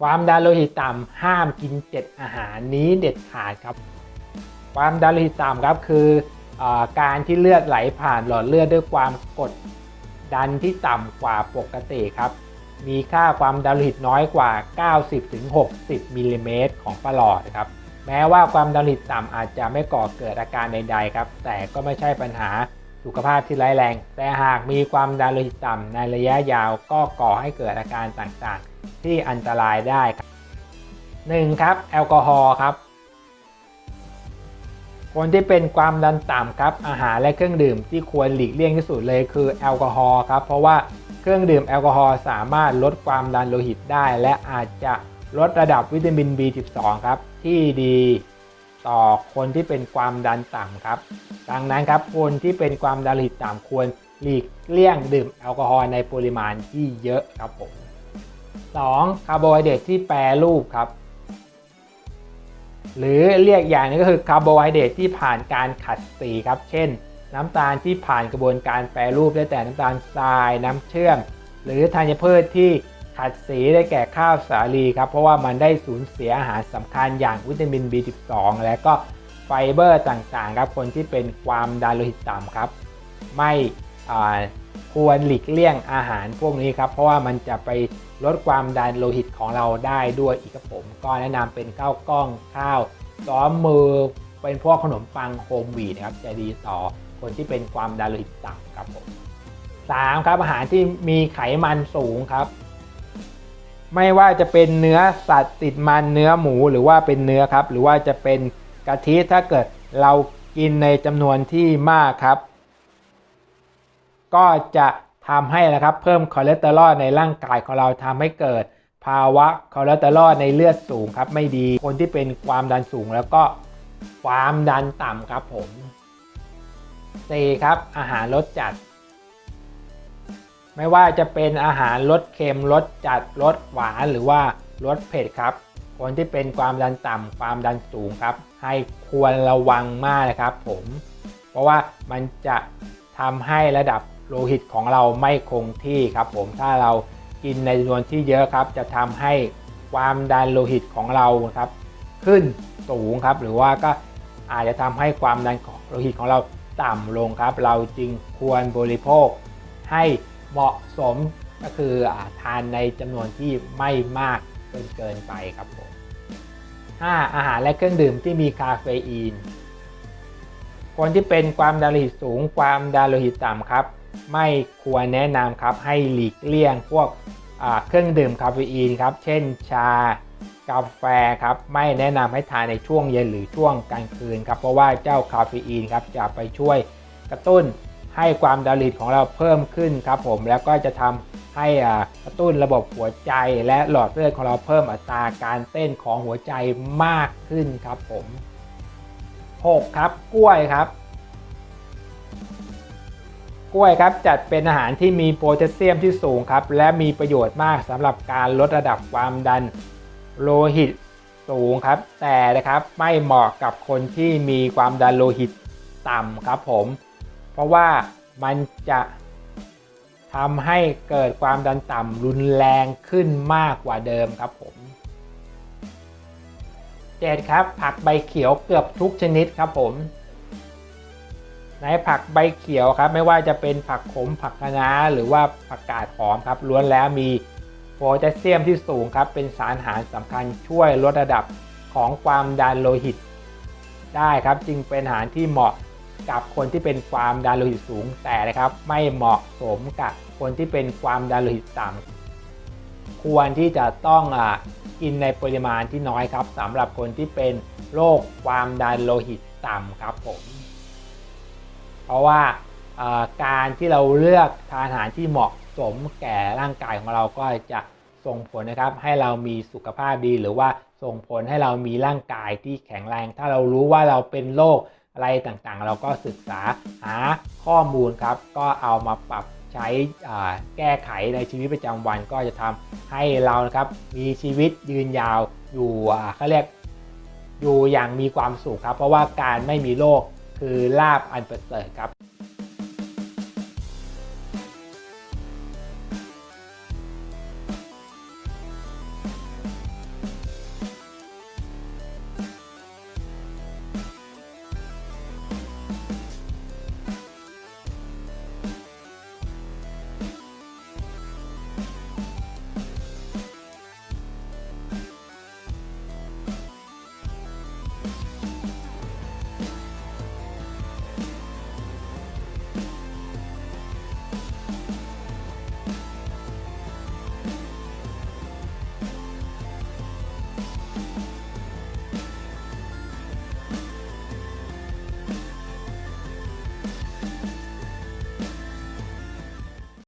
ความดันโลหิตต่ำห้ามกินเจ็ดอาหารนี้เด็ดขาดครับ ความดันโลหิตต่ำครับคืออการที่เลือดไหลผ่านหลอดเลือดด้วยความกดดันที่ต่ำกว่าปกติครับ มีค่าความดันโลหิตน้อยกว่า 90-60มิลลิเมตรของประหลอดครับ แม้ว่าความดันโลหิตต่ำอาจจะไม่ก่อเกิดอาการใดๆครับ แต่ก็ไม่ใช่ปัญหาสุขภาพที่ร้ายแรง แต่หากมีความดันโลหิตต่ำในระยะยาวก็ก่อให้เกิดอาการต่างๆ ที่อันตรายได้ครับ 1. ครับแอลกอฮอล์ครับ คนที่เป็นความดันต่ำครับอาหารและเครื่องดื่มที่ควรหลีกเลี่ยงที่สุดเลยคือแอลกอฮอล์ครับเพราะว่าเครื่องดื่มแอลกอฮอล์สามารถลดความดันโลหิตได้ และอาจจะลดระดับวิตามิน B12 ครับ ที่ดีต่อคนที่เป็นความดันต่ำครับ ดังนั้นครับคนที่เป็นความดันโลหิตต่ำควรหลีกเลี่ยงดื่มแอลกอฮอล์ในปริมาณที่เยอะครับผม 2. คาร์โบไฮเดรตที่แปรรูปครับ หรือเรียกอย่างนึงก็คือคาร์โบไฮเดรตที่ผ่านการขัดสีครับ เช่น น้ำตาลที่ผ่านกระบวนการแปรรูปได้แต่น้ำตาลทราย น้ำเชื่อม หรือธัญพืชที่ขัดสีได้แก่ข้าวสาลีครับ เพราะว่ามันได้สูญเสียอาหารสำคัญอย่างวิตามิน B12 และก็ไฟเบอร์ต่างๆครับคนที่เป็นความดันโลหิตต่ำครับ ไม่ ควรหลีกเลี่ยงอาหารพวกนี้ครับ เพราะว่ามันจะไปลดความดันโลหิตของเราได้ด้วยอีกครับผม ก็แนะนำเป็นข้าวกล้องข้าวซ้อมมือ เป็นพวกขนมปังโฮมวีนะครับจะดีต่อคนที่เป็นความดันโลหิตต่ำครับผมสามครับอาหารที่มีไขมันสูงครับ ไม่ว่าจะเป็นเนื้อสัตว์ติดมันเนื้อหมูหรือว่าเป็นเนื้อครับ หรือว่าจะเป็นกะทิถ้าเกิดเรากินในจำนวนที่มากครับ ก็จะทำให้นะครับเพิ่มคอเลสเตอรอลในร่างกายของเราทำให้เกิด ภาวะคอเลสเตอรอลในเลือดสูงครับไม่ดีคนที่เป็นความดันสูงแล้วก็ความดันต่ำครับผม C ครับอาหารรสจัด ไม่ว่าจะเป็นอาหารรสเค็มรสจัดรสหวานหรือว่ารสเผ็ดครับ คนที่เป็นความดันต่ำความดันสูงครับ ให้ควรระวังมากนะครับผม เพราะว่ามันจะทำให้ระดับ โลหิตของเราไม่คงที่ครับผมถ้าเรากินในจำนวนที่เยอะครับ จะทำให้ความดันโลหิตของเราครับ ขึ้นสูงครับ หรือว่าก็อาจจะทำให้ความดันของโลหิตของเราต่ำลงครับ เราจึงควรบริโภคให้เหมาะสมก็คืออาทานในจำนวนที่ไม่มากเกินเกินไปครับผม 5. อาหารและเครื่องดื่มที่มีคาเฟอีน คนที่เป็นความดันโลหิตสูง ความดันโลหิตต่ำครับ ไม่ควรแนะนำครับให้หลีกเลี่ยงพวกเครื่องดื่มคาเฟอีนครับ เช่นชากาแฟครับไม่แนะนำให้ทานในช่วงเย็นหรือช่วงกลางคืนครับเพราะว่าเจ้าคาเฟอีนครับจะไปช่วยกระตุ้นให้ความดันโลหิตของเราเพิ่มขึ้นครับผมแล้วก็จะทำให้กระตุ้นระบบหัวใจและหลอดเลือดของเราเพิ่มอัตราการเต้นของหัวใจมากขึ้นครับผม 6. ครับกล้วยครับ กล้วยครับจัดเป็นอาหารที่มีโพแทสเซียมที่สูงครับ และมีประโยชน์มากสำหรับการลดระดับความดันโลหิตสูงครับ แต่นะครับไม่เหมาะกับคนที่มีความดันโลหิตต่ำครับผม เพราะว่ามันจะทำให้เกิดความดันต่ำรุนแรงขึ้นมากกว่าเดิมครับผม7ครับ ผักใบเขียวเกือบทุกชนิดครับผม ในผักใบเขียวครับ ไม่ว่าจะเป็นผักขมผักคะน้าหรือว่าผักกาดหอมครับล้วนแล้วมีโพแทสเซียมที่สูงครับ เป็นสารอาหารสำคัญช่วยลดระดับของความดันโลหิต ได้ครับจึงเป็นอาหารที่เหมาะกับคนที่เป็นความดันโลหิตสูงแต่นะครับ ไม่เหมาะสมกับคนที่เป็นความดันโลหิตต่ำควรที่จะต้องอ่ากินในปริมาณที่น้อยครับสำหรับคนที่เป็นโรคความดันโลหิตต่ำครับผม เพราะว่าการที่เราเลือกทานอาหารที่เหมาะสมแก่ร่างกายของเราก็จะส่งผลนะครับให้เรามีสุขภาพดี หรือว่าส่งผลให้เรามีร่างกายที่แข็งแรง ถ้าเรารู้ว่าเราเป็นโรคอะไรต่างๆ เราก็ศึกษาหาข้อมูลครับ ก็เอามาปรับใช้แก้ไขในชีวิตประจำวัน ก็จะทำให้เรานะครับมีชีวิตยืนยาวอยู่เขาเรียกอยู่อย่างมีความสุขครับ เพราะว่าการไม่มีโรค คือลาบอันประเสริฐครับ